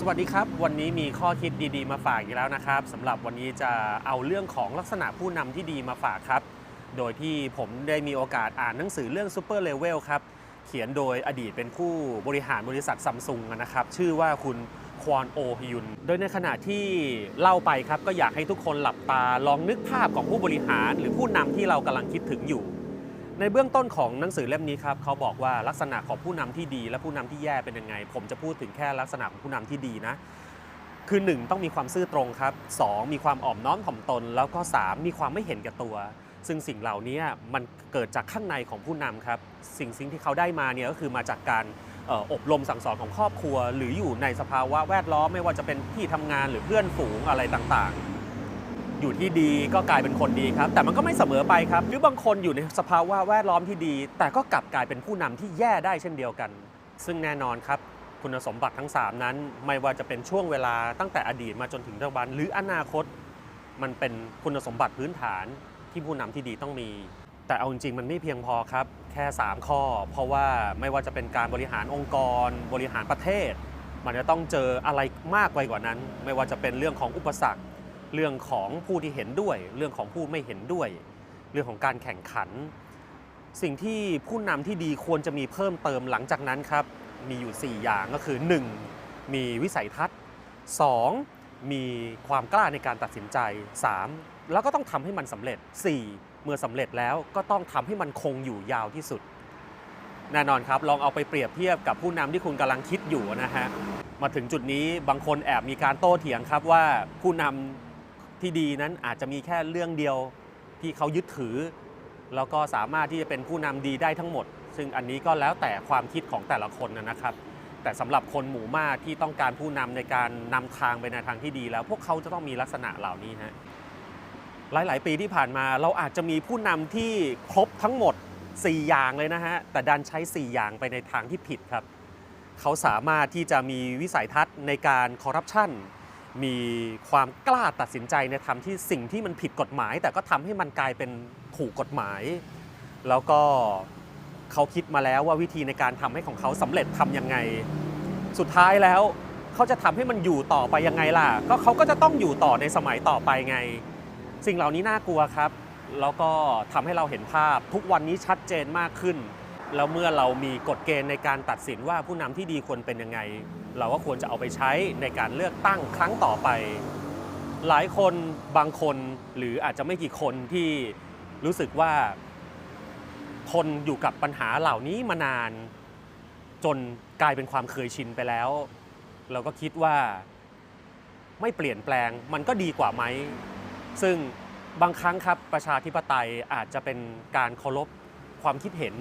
สวัสดีครับ วันนี้มีข้อคิดดีๆมาฝากอีกแล้วนะครับสำหรับวันนี้จะเอาเรื่องของลักษณะผู้นำที่ดีมาฝากครับ โดยที่ผมได้มีโอกาสอ่านหนังสือเรื่อง Super Level ครับ เขียนโดยอดีตเป็นผู้บริหารบริษัทซัมซุงนะครับ ชื่อว่าคุณควอนโอฮยุน โดยในขณะที่เล่าไปครับ ก็อยากให้ทุกคนหลับตาลองนึกภาพของผู้บริหาร หรือผู้นำที่เรากำลังคิดถึงอยู่ ในเบื้องต้นของหนังสือเล่มนี้ครับเขาบอกว่าลักษณะของผู้นำที่ดี และผู้นำที่แย่เป็นยังไง ผมจะพูดถึงแค่ลักษณะของผู้นำที่ดีนะคือ 1 ต้องมีความซื่อตรงครับ 2 มีความอ่อมน้อมถ่อมตน แล้วก็ 3 มีความไม่เห็นแก่ตัว ซึ่งสิ่งเหล่านี้มันเกิดจากข้างในของผู้นำครับ สิ่งสิ่งที่เขาได้มาเนี่ยก็คือมาจากการอบรมสั่งสอนของครอบครัว หรืออยู่ในสภาวะแวดล้อมไม่ว่าจะเป็นที่ทำงานหรือเพื่อนฝูงอะไรต่างๆ อยู่ที่ดีก็กลายเป็นคนดีครับ แต่มันก็ไม่เสมอไปครับ หรือบางคนอยู่ในสภาวะแวดล้อมที่ดี แต่ก็กลับกลายเป็นผู้นำที่แย่ได้เช่นเดียวกัน ซึ่งแน่นอนครับ คุณสมบัติทั้ง 3 นั้น ไม่ว่าจะเป็นช่วงเวลาตั้งแต่อดีตมาจนถึงปัจจุบัน หรืออนาคต มันเป็นคุณสมบัติพื้นฐานที่ผู้นำที่ดีต้องมี แต่เอาจริงๆมันไม่เพียงพอครับ แค่ 3 ข้อ เพราะว่าไม่ว่าจะเป็นการบริหารองค์กร บริหารประเทศ มันจะต้องเจออะไรมากไปกว่านั้น ไม่ว่าจะเป็นเรื่องของอุปสรรค เรื่องของผู้ที่เห็นด้วย เรื่องของผู้ไม่เห็นด้วย เรื่องของการแข่งขัน สิ่งที่ผู้นำที่ดีควรจะมีเพิ่มเติมหลังจากนั้นครับมีอยู่ 4 อย่างก็คือ 1. มีวิสัยทัศน์ 2. มีความกล้าในการตัดสินใจ 3. แล้วก็ต้องทำให้มันสำเร็จ 4. เมื่อสำเร็จแล้วก็ต้องทำให้มันคงอยู่ยาวที่สุด แน่นอนครับ ลองเอาไปเปรียบเทียบกับผู้นำที่คุณกำลังคิดอยู่นะฮะมาถึงจุดนี้บางคนแอบมีการโต้เถียงครับว่าผู้นำ ที่ดีนั้นอาจจะมีแค่เรื่องเดียวที่เขายึดถือ แล้วก็สามารถที่จะเป็นผู้นำดีได้ทั้งหมด ซึ่งอันนี้ก็แล้วแต่ความคิดของแต่ละคนนะครับ แต่สำหรับคนหมู่มากที่ต้องการผู้นำในการนำทางไปในทางที่ดีแล้ว พวกเขาจะต้องมีลักษณะเหล่านี้ฮะหลาย ๆ ปีที่ผ่านมาเราอาจจะมีผู้นำที่ครบทั้งหมด 4 อย่างเลยนะฮะแต่ดันใช้ 4 อย่างไปในทางที่ผิดครับ เขาสามารถที่จะมีวิสัยทัศน์ในการคอร์รัปชัน มีความกล้าตัดสินใจในทำที่สิ่งที่มันผิดกฎหมาย แต่ก็ทำให้มันกลายเป็นถูกกฎหมาย แล้วก็เขาคิดมาแล้วว่าวิธีในการทำให้ของเขาสำเร็จทำยังไง สุดท้ายแล้วเขาจะทำให้มันอยู่ต่อไปยังไงล่ะ ก็เขาก็จะต้องอยู่ต่อในสมัยต่อไปไง สิ่งเหล่านี้น่ากลัวครับ แล้วก็ทำให้เราเห็นภาพทุกวันนี้ชัดเจนมากขึ้น แล้วเมื่อเรามีกฎเกณฑ์ในการตัดสินว่าผู้นำที่ดีควรเป็นยังไง เราก็ควรจะเอาไปใช้ในการเลือกตั้งครั้งต่อไป หลายคนบางคนหรืออาจจะไม่กี่คนที่รู้สึกว่าทนอยู่กับปัญหาเหล่านี้มานาน จนกลายเป็นความเคยชินไปแล้ว เราก็คิดว่าไม่เปลี่ยนแปลงมันก็ดีกว่าไหม ซึ่งบางครั้งครับประชาธิปไตยอาจจะเป็นการเคารพความคิดเห็น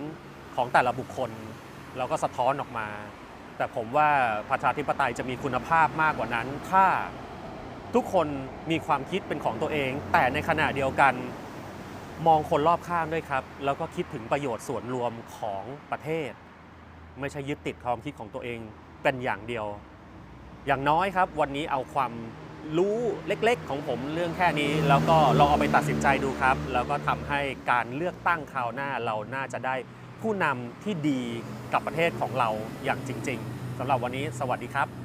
ของแต่ละบุคคลแล้วก็สะท้อนออกมา แต่ผมว่าประชาธิปไตยจะมีคุณภาพมากกว่านั้น ถ้าทุกคนมีความคิดเป็นของตัวเอง แต่ในขณะเดียวกันมองคนรอบข้างด้วยครับ แล้วก็คิดถึงประโยชน์ส่วนรวมของประเทศ ไม่ใช่ยึดติดความคิดของตัวเองเป็นอย่างเดียว อย่างน้อยครับ วันนี้เอาความรู้เล็กๆ ของผมเรื่องแค่นี้ แล้วก็ลองเอาไปตัดสินใจดูครับ แล้วก็ทำให้การเลือกตั้งคราวหน้าเราน่าจะได้ ผู้นำที่ดีกับประเทศของเราอย่างจริง ๆสำหรับวันนี้สวัสดีครับ